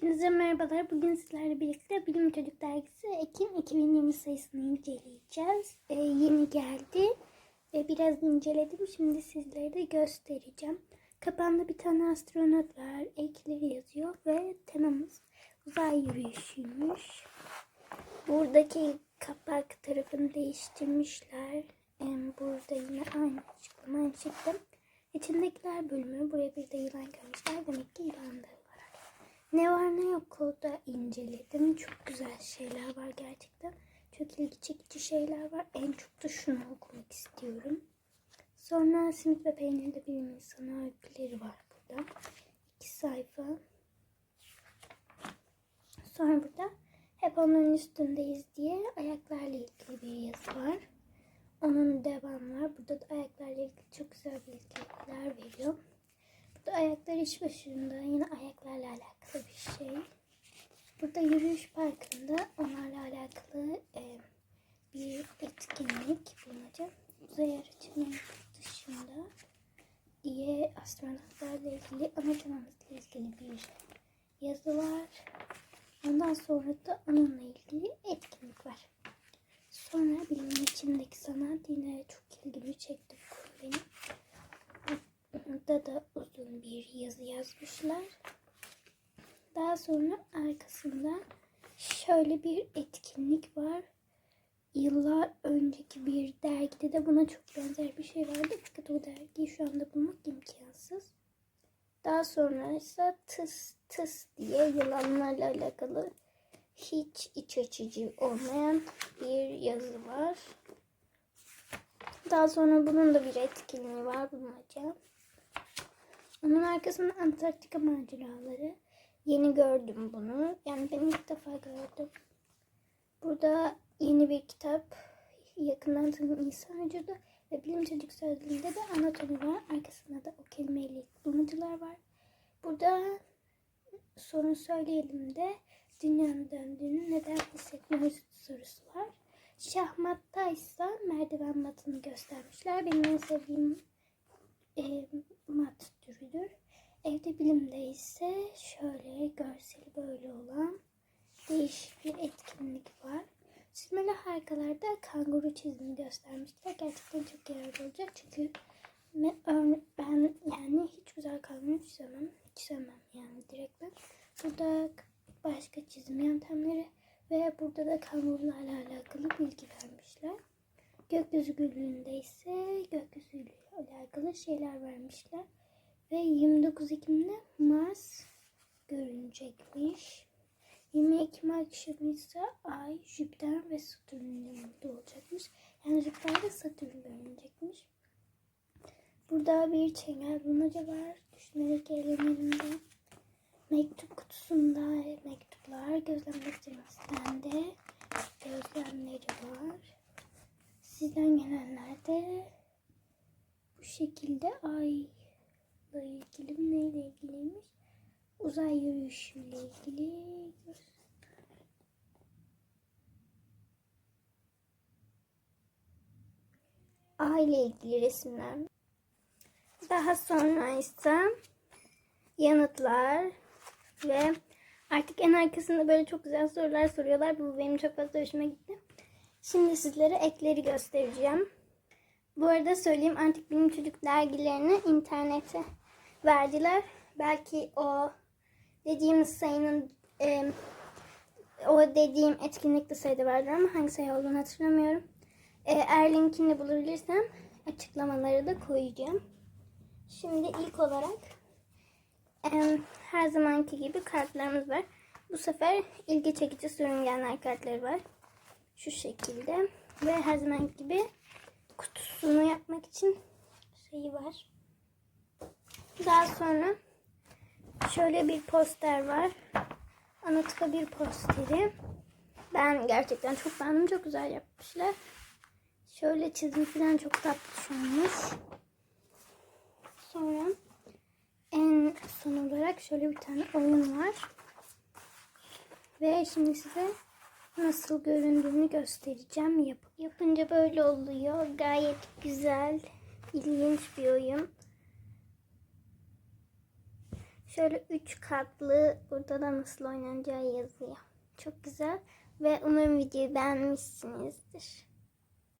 Hepinize merhabalar. Bugün sizlerle birlikte Bilim Çocuk Dergisi Ekim 2020 sayısını inceleyeceğiz. Ee, yeni geldi. Ee, biraz inceledim. Şimdi sizlere de göstereceğim. Kapağında bir tane astronot var. Ekleri yazıyor ve temamız uzay yürüyüşüymüş. Buradaki kapak tarafını değiştirmişler. Ee, burada yine aynı açıklama aynı. İçindekiler bölümü buraya bir de yılan koymuşlar. Demek ki. Ne var ne yok da inceledim. Çok güzel şeyler var gerçekten. Çok ilgi çekici şeyler var. En çok da şunu okumak istiyorum. Sonra simit ve peynirde bilim insanı öyküleri var burada. İki sayfa. Sonra burada hep onun üstündeyiz diye ayaklarla ilgili bir yazı var. Onun devamı var. Burada da ayaklarla ilgili çok güzel bilgiler veriyor. Burada ayaklar iş başında yine ayaklarla alakalı bir şey. Burada yürüyüş parkında onlarla alakalı e, bir etkinlik bulunacak. Uzay aracının dışında diye astronotlarla ilgili ana temamızla ilgili bir yazı var. Ondan sonra da onunla ilgili etkinlik var. Sonra bilimin içindeki sanat yine çok ilgimi çekti benim. Burada da uzun bir yazı yazmışlar. Daha sonra arkasında şöyle bir etkinlik var. Yıllar önceki bir dergide de buna çok benzer bir şey vardı. Fakat o dergiyi şu anda bulmak imkansız. Daha sonra ise tıs tıs diye yılanlarla alakalı hiç iç açıcı olmayan bir yazı var. Daha sonra bunun da bir etkinliği var bulmaca. Onun arkasında Antarktika maceraları. Yeni gördüm bunu. Yani ben ilk defa gördüm. Burada yeni bir kitap. Yakından tanıdığım insan vücudu ve bilim çocuk sözlüğünde de anatomi var. Arkasında da o kelimeyle bulmacalar var. Burada sorun söyleyelim de dünyanın döndüğünü neden hissetmiyoruz sorusu var. Şahmatta ise merdiven matını göstermişler. Benim en sevdiğim e, mat türüdür. Evde bilimde ise şöyle görseli böyle olan değişik bir etkinlik var. Çizmeli harikalarda kanguru çizimi göstermişler. Gerçekten çok yararlı olacak çünkü ben, ben yani hiç güzel kanguru çizemem. Çizemem yani direkt ben. Burada başka çizim yöntemleri ve burada da kangurularla alakalı bilgi vermişler. Gökyüzü gülünde ise gökyüzüyle alakalı şeyler vermişler. Ve 29 Ekim'de Mars görünecekmiş. 20 Ekim akşamı ise Ay, Jüpiter ve Satürn'ün yanında olacakmış. Yani Jüpiter ve Satürn görünecekmiş. Burada bir çengel bulmaca var. Sizden gelenlerde bu şekilde ayla ilgili neyle ilgiliymiş? Uzay yürüyüşüyle ilgili aile ilgili resimler. Daha sonra ise yanıtlar ve artık en arkasında böyle çok güzel sorular soruyorlar. Bu benim çok fazla hoşuma gitti. Şimdi sizlere ekleri göstereceğim. Bu arada söyleyeyim artık bilim çocuk dergilerini internete verdiler. Belki o dediğimiz sayının e, o dediğim etkinlikte sayıda vardır ama hangi sayı olduğunu hatırlamıyorum. E, eğer linkini bulabilirsem açıklamaları da koyacağım. Şimdi ilk olarak e, her zamanki gibi kartlarımız var. Bu sefer ilgi çekici sürüngenler kartları var. Şu şekilde. Ve her zaman gibi kutusunu yapmak için şeyi var. Daha sonra şöyle bir poster var. Anıtka bir posteri. Ben gerçekten çok beğendim. Çok güzel yapmışlar. Şöyle çizim falan çok tatlı olmuş. Sonra en son olarak şöyle bir tane oyun var. Ve şimdi size nasıl göründüğünü göstereceğim. Yap yapınca böyle oluyor. Gayet güzel, ilginç bir oyun. Şöyle üç katlı burada da nasıl oynanacağı yazıyor. Çok güzel ve umarım videoyu beğenmişsinizdir.